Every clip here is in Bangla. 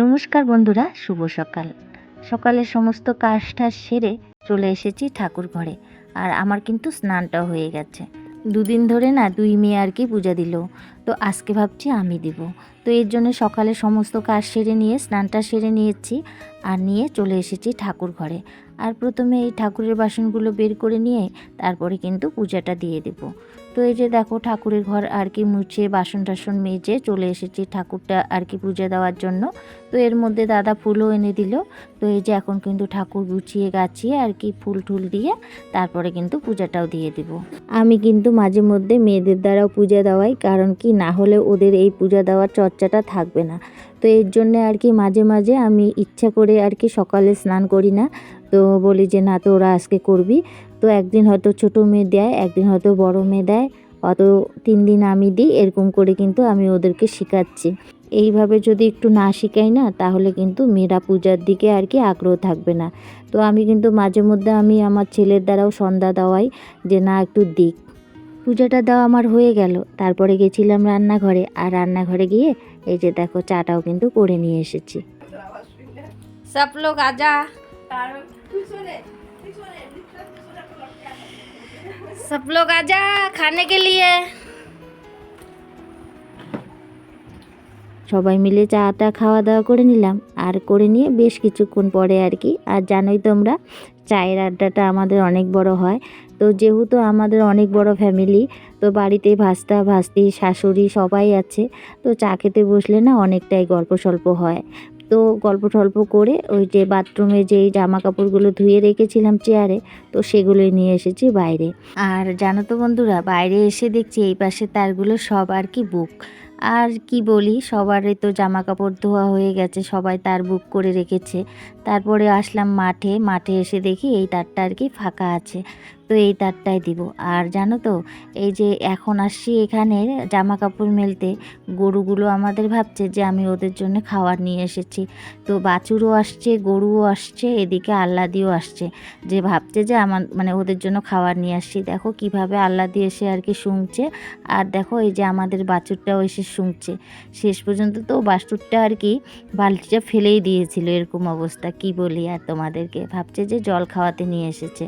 নমস্কার বন্ধুরা, শুভ সকাল। সকালের সমস্ত কাজটা সেরে চলে এসেছি ঠাকুর ঘরে, আর আমার কিন্তু স্নানটা হয়ে গেছে। দুদিন ধরে না দুই মেয়ে আর কি পূজা দিল, তো আজকে ভাবছি আমি দিব। তো এর জন্য সকালে সমস্ত কাজ সেরে নিয়ে, স্নানটা সেরে নিয়েছি আর নিয়ে চলে এসেছি ঠাকুর ঘরে। আর প্রথমে এই ঠাকুরের বাসনগুলো বের করে নিয়ে তারপরে কিন্তু পূজাটা দিয়ে দেব। তো এই যে দেখো ঠাকুরের ঘর আর কি মুছে বাসন টাসন মেজে চলে এসেছি ঠাকুরটা আর কি পূজা দেওয়ার জন্য। তো এর মধ্যে দাদা ফুলও এনে দিল। তো এই যে এখন কিন্তু ঠাকুর গুছিয়ে গাছিয়ে আর কি ফুল টুল দিয়ে তারপরে কিন্তু পূজাটাও দিয়ে দিব। আমি কিন্তু মাঝে মধ্যে মেয়েদের দ্বারাও পূজা দেওয়াই, কারণ কি না হলে ওদের এই পূজা দেওয়ার চর্চাটা থাকবে না। তো এর জন্যে আর কি মাঝে মাঝে আমি ইচ্ছা করে আর কি সকালে স্নান করি না। তো বলি যে, না তো ওরা আজকে করবি। তো একদিন হয়তো ছোটো মেয়ে দেয়, একদিন হয়তো বড় মেয়ে দেয়। অত তিন দিন আমি দিই, এরকম করে কিন্তু আমি ওদেরকে শেখাচ্ছি। এইভাবে যদি একটু না শিখাই না, তাহলে কিন্তু মেয়েরা পূজার দিকে আর কি আগ্রহ থাকবে না। তো আমি কিন্তু মাঝে মধ্যে আমি আমার ছেলের দ্বারাও সন্ধ্যা দেওয়াই যে, না, একটু দিক। পূজাটা দেওয়া আমার হয়ে গেল। তারপরে গেছিলাম রান্নাঘরে আর রান্নাঘরে গিয়ে এই যে দেখো চাটাও কিন্তু করে নিয়ে এসেছি। সব লোক আজা। সব আজা, খানে কে লিয়ে? সবাই মিলে চাটা খাওয়া দাওয়া করে নিলাম। আর করে নিয়ে বেশ কিছুক্ষণ পরে আর কি, আর জানোই তোমরা, চায়ের আড্ডাটা আমাদের অনেক বড় হয়। তো যেহেতু আমাদের অনেক বড় ফ্যামিলি, তো বাড়িতে ভাস্তা, ভাস্তি, শাশুড়ি সবাই আছে, তো চা খেতে বসলে না অনেকটাই গল্প সল্প হয়। তো গল্প টল্প করে ওই যে বাথরুমে যেই জামা কাপড়গুলো ধুয়ে রেখেছিলাম চেয়ারে, তো সেগুলোই নিয়ে এসেছি বাইরে। আর জানো তো বন্ধুরা, বাইরে এসে দেখছি এই পাশে তারগুলো সব আর কি বুক। আর কি বলি, সবারই তো জামা কাপড় ধোয়া হয়ে গেছে, সবাই তার বুক করে রেখেছে। তারপরে আসলাম মাঠে মাঠে এসে দেখি এই তারটা আর কি ফাঁকা আছে। তো এই তারটাই দিব। আর জানো তো, এই যে এখন আসছি এখানে জামা কাপড় মেলতে, গরুগুলো আমাদের ভাবছে যে আমি ওদের জন্য খাবার নিয়ে এসেছি। তো বাছুরও আসছে, গরুও আসছে, এদিকে আল্লাদিও আসছে। যে ভাবছে যে আমার মানে ওদের জন্য খাবার নিয়ে আসছি। দেখো কীভাবে আল্লাদি এসে আর কি শুংছে আর দেখো এই যে আমাদের বাছুরটাও এসে শুংছে শেষ পর্যন্ত তো বাছুরটা আর কি বালতিটা ফেলেই দিয়েছিল, এরকম অবস্থা। কি বলি আর তোমাদেরকে? ভাবছে যে জল খাওয়াতে নিয়ে এসেছে।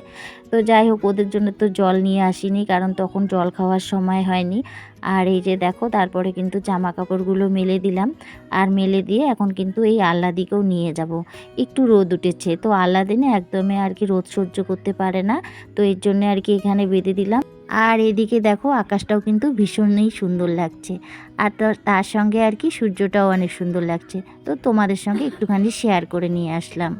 তো যাই হোক ওদের জন্য তো জল নিয়ে আসিনি, কারণ তখন জল খাওয়ার সময় হয়নি। আর এই যে দেখো, তারপরে কিন্তু জামা কাপড়গুলো মেলে দিলাম। আর মেলে দিয়ে এখন কিন্তু এই আল্লাদিকেও নিয়ে যাব। একটু রোদ উঠেছে, তো আল্লাদিনে একদমই আর কি রোদ সহ্য করতে পারে না, তো এর জন্য আর কি এখানে বেঁধে দিলাম। আর এদিকে দেখো, আকাশটাও কিন্তু ভীষণই সুন্দর লাগছে। আর তার- তার সঙ্গে আর কি সূর্যটাও অনেক সুন্দর লাগছে। তো তোমাদের সঙ্গে একটুখানি শেয়ার করে নিয়ে আসলাম।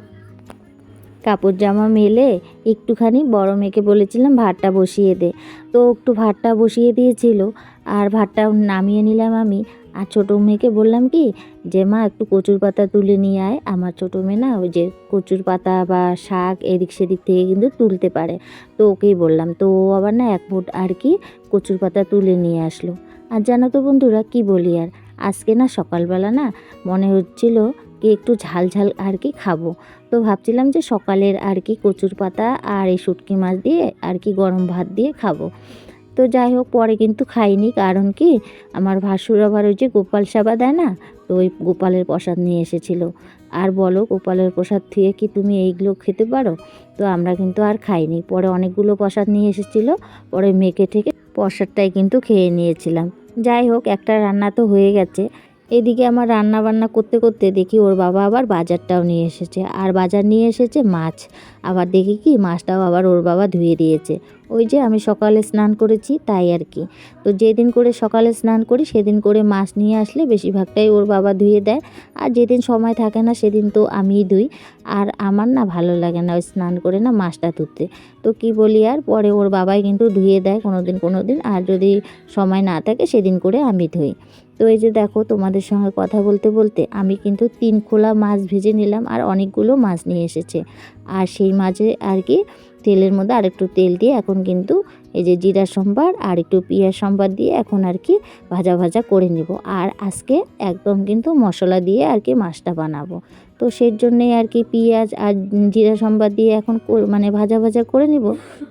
কাপড় জামা মেলে একটুখানি বড় মেয়েকে বলেছিলাম ভাতটা বসিয়ে দে। তো একটু ভাতটা বসিয়ে দিয়েছিল আর ভাতটা নামিয়ে নিলাম আমি। আর ছোটো মেয়েকে বললাম কি, যে মা, একটু কচুর পাতা তুলে নিয়ে আয়। আমার ছোটো মেয়ে না ওই যে কচুর পাতা বা শাক এদিক সেদিক থেকে কিন্তু তুলতে পারে। তো ওকেই বললাম। তো ও আবার না এক ফুট আর কি কচুর পাতা তুলে নিয়ে আসলো। আর জানো তো বন্ধুরা, কি বলি আর? আজকে না সকালবেলা না মনে হচ্ছিল একটু ঝাল ঝাল আর কি খাব। তো ভাবছিলাম যে সকালের আর কি কচুর পাতা আর এই শুটকি মাছ দিয়ে আর কি গরম ভাত দিয়ে খাব। তো যাই হোক, পরে কিন্তু খাইনি। কারণ কি? আমার ভাসুর আবার ওই যে গোপাল সেবা দেয় না? তো ওই গোপালের প্রসাদ নিয়ে এসেছিল। আর বলো, গোপালের প্রসাদ থেকে কি তুমি এইগুলো খেতে পারো? তো আমরা কিন্তু আর খাইনি। পরে অনেকগুলো প্রসাদ নিয়ে এসেছিল। পরে মেখে থেকে প্রসাদটাই কিন্তু খেয়ে নিয়েছিলাম। যাই হোক, একটা রান্না তো হয়ে গেছে। এদিকে আমার রান্না বান্না করতে করতে দেখি ওর বাবা আবার বাজারটাও নিয়ে এসেছে। আর বাজার নিয়ে এসেছে মাছ। আবার দেখি কি, মাছটাও আবার ওর বাবা ধুয়ে দিয়েছে। ওই যে আমি সকালে স্নান করেছি, তাই আর কি। তো যেদিন করে সকালে স্নান করি, সেদিন করে মাছ নিয়ে আসলে বেশিরভাগটাই ওর বাবা ধুয়ে দেয়। আর যেদিন সময় থাকে না, সেদিন তো আমিই ধুই। আর আমার না ভালো লাগে না ওই স্নান করে না মাছটা ধুতে। তো কি বলি আর, পরে ওর বাবাই কিন্তু ধুয়ে দেয় কোনো দিন কোনো দিন আর যদি সময় না থাকে, সেদিন করে আমি ধুই। তো এই যে দেখো তোমাদের সঙ্গে কথা বলতে বলতে আমি কিন্তু তিন খোলা মাছ ভেজে নিলাম আর অনেকগুলো মাছ নিয়ে এসেছে। আর সেই মাঝে আর কি তেলের মধ্যে আর একটু তেল দিয়ে এখন কিন্তু এই যে জিরা সম্বার আর একটু পিঁয়াজ সম্বার দিয়ে এখন আর কি ভাজা ভাজা করে নেব। আর আজকে একদম কিন্তু মশলা দিয়ে আর কি মাছটা বানাবো। তো সেই জন্যেই আর কি পেঁয়াজ আর জিরা সম্বার দিয়ে এখন মানে ভাজা ভাজা করে নিব।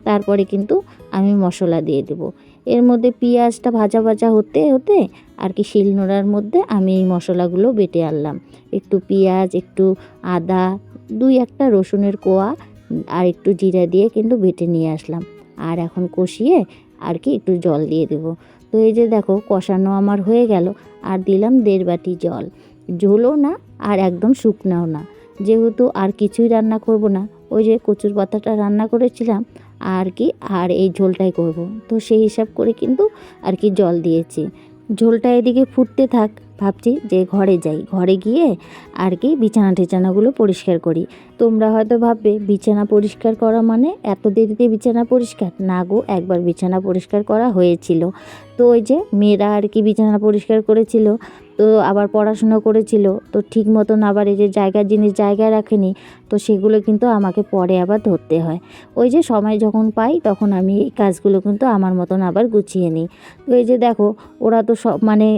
তারপরে কিন্তু আমি মশলা দিয়ে দেবো। এর মধ্যে পেঁয়াজটা ভাজা ভাজা হতে হতে আর কি শিলনোড়ার মধ্যে আমি এই মশলাগুলো বেটে আনলাম। একটু পেঁয়াজ, একটু আদা, দুই একটা রসুনের কোয়া আর একটু জিরা দিয়ে কিন্তু বেটে নিয়ে আসলাম। আর এখন কষিয়ে আর কি একটু জল দিয়ে দেবো। তো এই যে দেখো কষানো আমার হয়ে গেল, আর দিলাম দেড় বাটি জল। ঝোলও না আর একদম শুকনাও না। যেহেতু আর কিছুই রান্না করব না, ওই যে কচুর পাতাটা রান্না করেছিলাম, আর কি আর এই ঝোলটাই করব। তো সেই হিসাব করে কিন্তু আর কি জল দিয়েছি। ঝোলটা এদিকে ফুটতে থাক ভাবছি যে ঘরে যাই। ঘরে গিয়ে আর কি বিছানা টিছানাগুলো পরিষ্কার করি। তোমরা হয়তো ভাববে, বিছানা পরিষ্কার করা মানে এত দেরিতে বিছানা পরিষ্কার? না গো, একবার বিছানা পরিষ্কার করা হয়েছিল। তো ওই যে মেয়েরা আর কি বিছানা পরিষ্কার করেছিল। তো আবার পড়াশুনো করেছিল, তো ঠিক মতন আবার এই যে জায়গার জিনিস জায়গায় রাখেনি, তো সেগুলো কিন্তু আমাকে পরে আবার ধরতে হয়। ওই যে সময় যখন পাই তখন আমি এই কাজগুলো কিন্তু আমার মতন আবার গুছিয়ে নিই। তো এই যে দেখো, ওরা তো সব মানে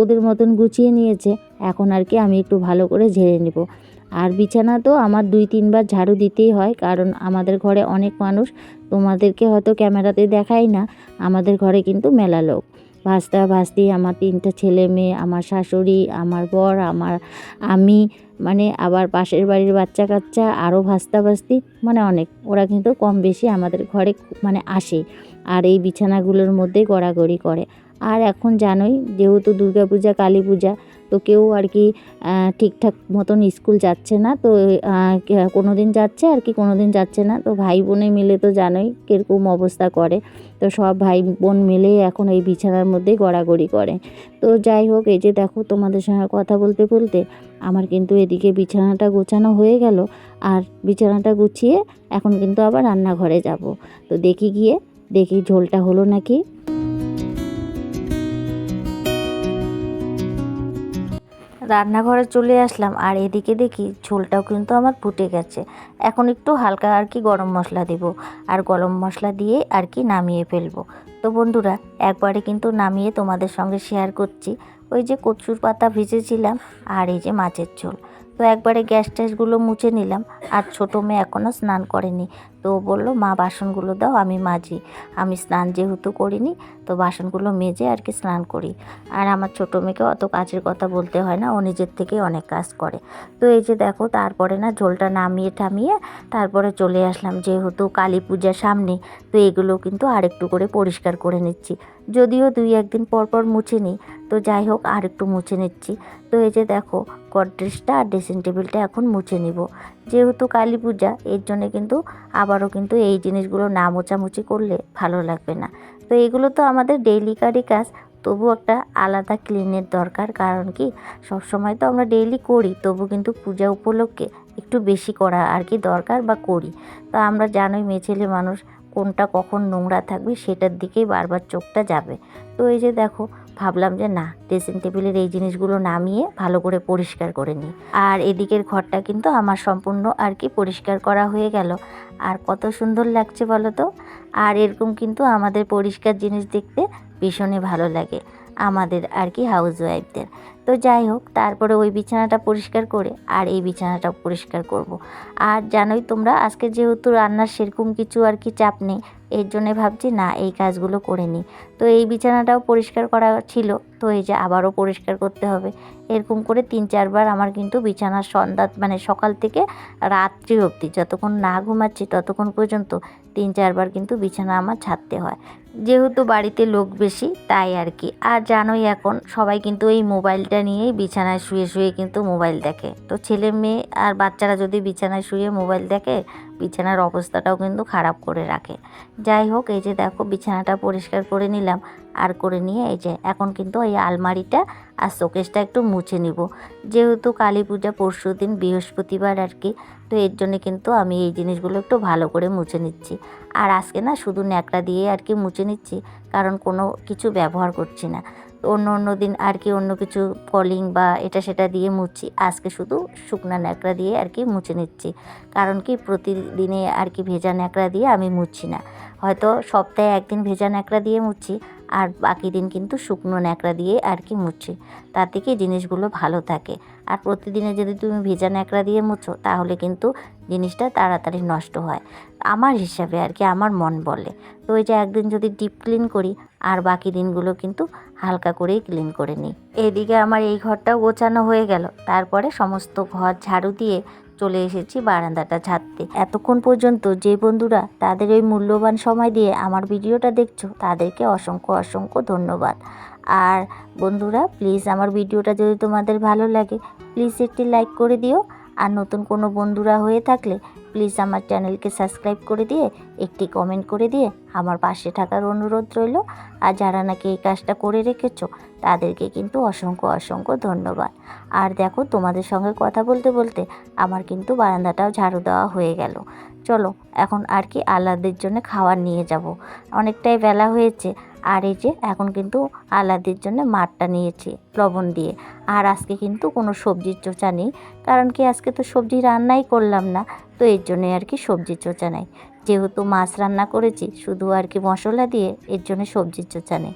ওদের মতন গুছিয়ে নিয়েছে, এখন আর কি আমি একটু ভালো করে ঝেড়ে নেব। আর বিছানা তো আমার দুই তিনবার ঝাড়ু দিতেই হয়, কারণ আমাদের ঘরে অনেক মানুষ, তোমাদেরকে হয়তো ক্যামেরাতে দেখাই না, আমাদের ঘরে কিন্তু মেলা লোক। ভাস্তা ভাস্তি, আমার তিনটা ছেলে মেয়ে, আমার শাশুড়ি, আমার বর, আমার আমি মানে আবার পাশের বাড়ির বাচ্চা কাচ্চা, আরও ভাস্তা ভাস্তি মানে অনেক। ওরা কিন্তু কম বেশি আমাদের ঘরে মানে আসে। আর এই বিছানাগুলোর মধ্যেই গড়াগড়ি করে। আর এখন জানোই, যেহেতু দুর্গা পূজা কালী পূজা তো কেউ আর কি ঠিকঠাক মতন স্কুল যাচ্ছে না, তো কোনো দিন যাচ্ছে আর কি কোনো দিন যাচ্ছে না, তো ভাই বোনে মিলে তো জানোই কীরকম অবস্থা করে। তো সব ভাই বোন মিলেই এখন এই বিছানার মধ্যেই গড়াগড়ি করে। তো যাই হোক, এই যে দেখো তোমাদের সঙ্গে কথা বলতে বলতে, আমার কিন্তু এদিকে বিছানাটা গোছানো হয়ে গেল, আর বিছানাটা গুছিয়ে এখন কিন্তু আবার রান্নাঘরে যাব। তো দেখি গিয়ে, দেখি ঝোলটা হলো নাকি। রান্নাঘরে চলে আসলাম আর এদিকে দেখি ঝোলটাও কিন্তু আমার ফুটে গেছে। এখন একটু হালকা আর কি গরম মশলা দেব আর গরম মশলা দিয়ে আর কি নামিয়ে ফেলব। তো বন্ধুরা, একবারে কিন্তু নামিয়ে তোমাদের সঙ্গে শেয়ার করছি। ওই যে কচুর পাতা ভিজেছিলাম আর এই যে মাছের ঝোল। তো একবারে গ্যাস ট্যাসগুলো মুছে নিলাম আর ছোটো মেয়ে এখনও স্নান করেনি। তো বলল, মা, বাসনগুলো দাও, আমি মাজি। আমি স্নান যেহেতু করিনি, তো বাসনগুলো মেজে আর কি স্নান করি। আর আমার ছোটো মেয়েকে অত কাজের কথা বলতে হয় না, ও নিজের থেকেই অনেক কাজ করে। তো এই যে দেখো, তারপরে না ঝোলটা নামিয়ে টামিয়ে তারপরে চলে আসলাম যেহেতু কালী পূজার সামনে, তো এগুলো কিন্তু আরেকটু করে পরিষ্কার করে নিচ্ছি। যদিও দুই একদিন পর পর মুছে নিই তো যাই হোক আর একটু মুছে নিচ্ছি। তো এই যে দেখো গডরেজটা আর ড্রেসিং টেবিলটা এখন মুছে নিব। যেহেতু কালী পূজা, এর জন্য কিন্তু আবারও কিন্তু এই জিনিসগুলো না মোচামুচি করলে ভালো লাগবে না। তো এগুলো তো আমাদের ডেইলিকারই কাজ তবু একটা আলাদা ক্লিনের দরকার। কারণ কি সব সময় তো আমরা ডেইলি করি, তবু কিন্তু পূজা উপলক্ষে একটু বেশি করা আর কি দরকার বা করি। তো আমরা জানোই মেয়ে ছেলে মানুষ, কোনটা কখন নোংরা থাকবে সেটার দিকেই বারবার চোখটা যাবে। তো এই যে দেখো ভাবলাম যে না ড্রেসিং টেবিলের এই জিনিসগুলো নামিয়ে ভালো করে পরিষ্কার করে নিই। আর এদিকের ঘরটা কিন্তু আমার সম্পূর্ণ আর কি পরিষ্কার করা হয়ে গেল। আর কত সুন্দর লাগছে বলো তো আর এরকম কিন্তু আমাদের পরিষ্কার জিনিস দেখতে ভীষণই ভালো লাগে, আমাদের আর কি হাউস ওয়াইফদের তো যাই হোক, তারপরে ওই বিছানাটা পরিষ্কার করে আর এই বিছানাটা পরিষ্কার করব। আর জানোই তোমরা, আজকে যেহেতু রান্নার সেরকম কিছু আর কি চাপ নেই, এর জন্য ভাবছি, না, এই কাজগুলো করে নিই। তো এই বিছানাটাও পরিষ্কার করা ছিল, তো এই যে আবারও পরিষ্কার করতে হবে। এরকম করে তিন চারবার আমার কিন্তু বিছানার সন্ধ্যা মানে সকাল থেকে রাত্রি অবধি, যতক্ষণ না ঘুমাচ্ছি ততক্ষণ পর্যন্ত তিন চারবার কিন্তু বিছানা আমার ছাড়তে হয়। যেহেতু বাড়িতে লোক বেশি, তাই আর কি। আর জানোই এখন সবাই কিন্তু এই মোবাইলটা নিয়েই বিছানায় শুয়ে শুয়ে কিন্তু মোবাইল দেখে। তো ছেলে মেয়ে আর বাচ্চারা যদি বিছানায় শুয়ে মোবাইল দেখে, বিছানার অবস্থাটাও কিন্তু খারাপ করে রাখে। যাই হোক, এই যে দেখো, বিছানাটা পরিষ্কার করে নিলাম, আর করে নিয়ে এই যে এখন কিন্তু এই আলমারিটা আর শোকেসটা একটু মুছে নিব। যেহেতু কালী পূজা পরশু দিন বৃহস্পতিবার আর কি তো এর জন্য কিন্তু আমি এই জিনিসগুলো একটু ভালো করে মুছে নিচ্ছি। আর আজকে না শুধু ন্যাকড়া দিয়ে আর কি মুছে নিচ্ছি, কারণ কোনো কিছু ব্যবহার করছি না। অন্য অন্য দিন আর কি অন্য কিছু কলিং বা এটা সেটা দিয়ে মুছছি আজকে শুধু শুকনা ন্যাকড়া দিয়ে আর কি মুছে নিচ্ছি। কারণ কি প্রতিদিনে আর কি ভেজা ন্যাকড়া দিয়ে আমি মুছছি না। হয়তো সপ্তাহে একদিন ভেজা ন্যাকড়া দিয়ে মুছছি আর বাকি দিন কিন্তু শুকনো ন্যাকড়া দিয়ে আর কি মুছছি তাতে কি জিনিসগুলো ভালো থাকে। আর প্রতিদিনে যদি তুমি ভেজা ন্যাকড়া দিয়ে মুছো, তাহলে কিন্তু জিনিসটা তাড়াতাড়ি নষ্ট হয়। আমার হিসাবে আর কি, আমার মন বলে। তো ওই যে একদিন যদি ডিপ ক্লিন করি, আর বাকি দিনগুলো কিন্তু হালকা করেই ক্লিন করে নিই। এদিকে আমার এই ঘরটাও গোছানো হয়ে গেল। তারপরে সমস্ত ঘর ঝাড়ু দিয়ে চলে এসেছি বারান্দাটা ছাড়তে এতক্ষণ পর্যন্ত যে বন্ধুরা তাদের ওই মূল্যবান সময় দিয়ে আমার ভিডিওটা দেখছ, তাদেরকে অসংখ্য অসংখ্য ধন্যবাদ। আর বন্ধুরা প্লিজ আমার ভিডিওটা যদি তোমাদের ভালো লাগে প্লিজ একটি লাইক করে দিও। আর নতুন কোনো বন্ধুরা হয়ে থাকলে প্লিজ আমার চ্যানেলকে সাবস্ক্রাইব করে দিয়ে, একটি কমেন্ট করে দিয়ে আমার পাশে থাকার অনুরোধ রইল। আর যারা নাকি এই কাজটা করে রেখেছো, তাদেরকে কিন্তু অসংখ্য অসংখ্য ধন্যবাদ। আর দেখো, তোমাদের সঙ্গে কথা বলতে বলতে আমার কিন্তু বারান্দাটাও ঝাড়ু দেওয়া হয়ে গেল। চলো, এখন আর কি আলাদের জন্য খাবার নিয়ে যাব। অনেকটাই বেলা হয়েছে, আর এই যে এখন কিন্তু আলাদের জন্য মাঠটা নিয়েছি লবণ দিয়ে। আর আজকে কিন্তু কোনো সবজির চোচা নেই, কারণ কি আজকে তো সবজি রান্নাই করলাম না, তো এর জন্যে আর কি সবজির চোচা নেই। যেহেতু মাছ রান্না করেছি, শুধু আর কি মশলা দিয়ে এর জন্য সবজির চোচা নেই।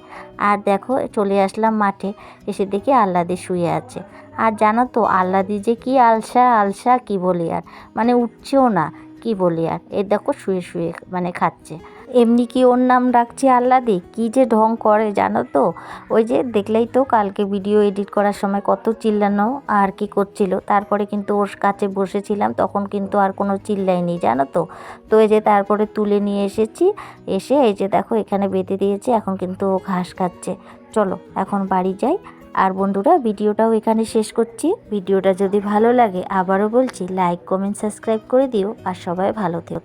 আর দেখো, চলে আসলাম মাঠে, এসে দেখি আল্লাদি শুয়ে আছে। আর জানো তো আল্লাদি যে কি আলসা আলসা কি বলি আর মানে উঠছেও না। কি বলি আর? এ দেখো শুয়ে শুয়ে মানে খাচ্ছে। এমনি কি ওর নাম রাখছি আল্লাদি কি যে ঢং করে জানো তো? ওই যে দেখলেই তো কালকে ভিডিও এডিট করার সময় কত চিল্লানো আর কি করছিল। তারপরে কিন্তু ওর কাছে বসেছিলাম, তখন কিন্তু আর কোনো চিল্লাইনি জানো তো? তো এই যে তারপরে তুলে নিয়ে এসেছি, এসে এই যে দেখো এখানে বেঁধে দিয়েছি, এখন কিন্তু ও ঘাস খাচ্ছে। চলো, এখন বাড়ি যাই। আর বন্ধুরা, ভিডিওটাও এখানে শেষ করছি। ভিডিওটা যদি ভালো লাগে, আবারও বলছি লাইক কমেন্ট সাবস্ক্রাইব করে দিও। আর সবাই ভালো থেকো।